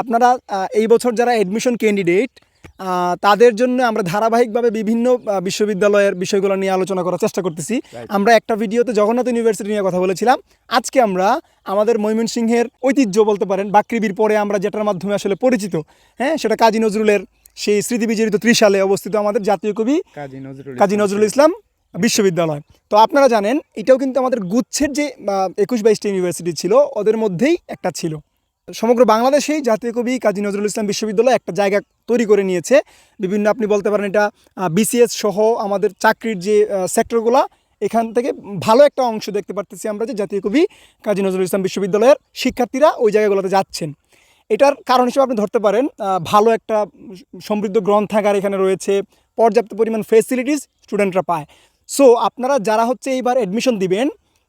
আপনারা এই বছর যারা অ্যাডমিশন ক্যান্ডিডেট তাদের জন্য আমরা ধারাবাহিকভাবে বিভিন্ন বিশ্ববিদ্যালয়ের বিষয়গুলো নিয়ে আলোচনা করার চেষ্টা করতেছি। আমরা একটা ভিডিওতে জগন্নাথ ইউনিভার্সিটি নিয়ে কথা বলেছিলাম। আজকে আমরা আমাদের ময়মনসিংহের ঐতিহ্য বলতে পারেন বাকৃবির পরে আমরা যেটার মাধ্যমে আসলে পরিচিত হ্যাঁ সেটা কাজী নজরুলের সেই স্মৃতিবিজড়িত ত্রিশালে অবস্থিত আমাদের জাতীয় কবি কাজী নজরুল কাজী নজরুল ইসলাম বিশ্ববিদ্যালয়। তো আপনারা জানেন এটাও কিন্তু আমাদের গুচ্ছের যে একুশ বাইশটা ইউনিভার্সিটি ছিল ওদের মধ্যেই একটা ছিল। সমগ্র বাংলাদেশেই জাতীয় কবি কাজী নজরুল ইসলাম বিশ্ববিদ্যালয় একটা জায়গা তৈরি করে নিয়েছে। বিভিন্ন আপনি বলতে পারেন এটা বিসিএস সহ আমাদের চাকরির যে সেক্টরগুলো, এখান থেকে ভালো একটা অংশ দেখতে পারতেছি আমরা যে জাতীয় কবি কাজী নজরুল ইসলাম বিশ্ববিদ্যালয়ের শিক্ষার্থীরা ওই জায়গাগুলোতে যাচ্ছেন। এটার কারণ হিসেবে আপনি ধরতে পারেন ভালো একটা সমৃদ্ধ গ্রন্থাগার এখানে রয়েছে, পর্যাপ্ত পরিমাণ ফেসিলিটিস স্টুডেন্টরা পায়। সো আপনারা যারা হচ্ছে এইবার অ্যাডমিশন দিবেন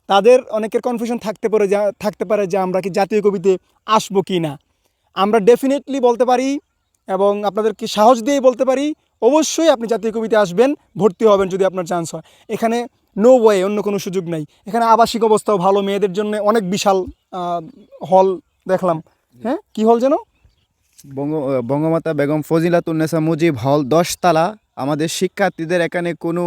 তাদের অনেকের কনফিউশন থাকতে পারে যা, থাকতে পারে যে আমরা কি জাতীয় কবিতে আসব কি না। আমরা ডেফিনেটলি বলতে পারি এবং আপনাদেরকে সাহস দিয়েই বলতে পারি, অবশ্যই আপনি জাতীয় কবিতে আসবেন, ভর্তি হবেন যদি আপনার চান্স হয়। এখানে নো ওয়ে অন্য কোনো সুযোগ নেই। এখানে আবাসিক অবস্থাও ভালো, মেয়েদের জন্য অনেক বিশাল হল দেখলাম। হ্যাঁ? কি হল যেন? বঙ্গ বঙ্গমাতা বেগম ফজিলাতুন্নেসা মুজিব হল দশতলা। আমাদের শিক্ষার্থীদের এখানে কোনো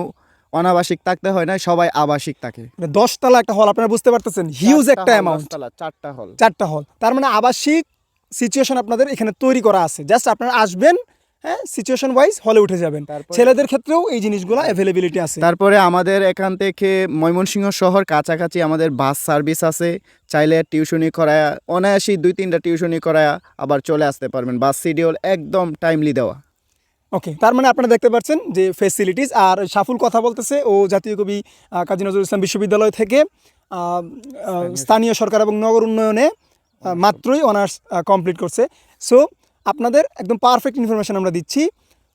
অনাবাসিক থাকতে হয় না সবাই আবাসিক থাকে। মানে দশতলা একটা হল আপনারা বুঝতে পারতেছেন? হিউজ একটা অ্যামাউন্ট চারটা হল চারটা হল তার মানে আবাসিক সিচুয়েশন আপনাদের এখানে তৈরি করা আছে। জাস্ট আপনারা আসবেন হ্যাঁ সিচুয়েশন ওয়াইজ হলে উঠে যাবেন। তারপরে- ছেলেদের ক্ষেত্রেও এই জিনিসগুলো অ্যাভেলেবিলিটি আছে। তারপরে আমাদের এখান থেকে ময়মনসিংহ শহর কাছাকাছি আমাদের বাস সার্ভিস আছে। চাইলে টিউশনি করায়া অনায়াসি দুই তিনটা টিউশনি করায়া আবার চলে আসতে পারবেন। বাস শিডিউল একদম টাইমলি দেওয়া। ওকে তার মানে আপনারা দেখতে পাচ্ছেন যে ফেসিলিটিস আর সাফুল কথা বলতেছে ও জাতীয় কবি কাজী নজরুল ইসলাম বিশ্ববিদ্যালয় থেকে স্থানীয় সরকার। এবং নগর উন্নয়নে মাত্রই অনার্স কমপ্লিট করছে। সো আপনাদের একদম পারফেক্ট ইনফরমেশন আমরা দিচ্ছি।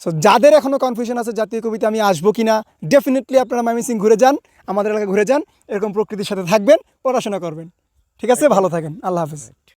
সো যাদের এখনও কনফিউশন আছে জাতীয় কবিতে আমি আসব কি না ডেফিনেটলি আপনারা মাইমিসিং ঘুরে যান আমাদের এলাকায় ঘুরে যান এরকম প্রকৃতির সাথে থাকবেন পড়াশোনা করবেন। ঠিক আছে? ভালো থাকেন। আল্লাহ হাফিজ।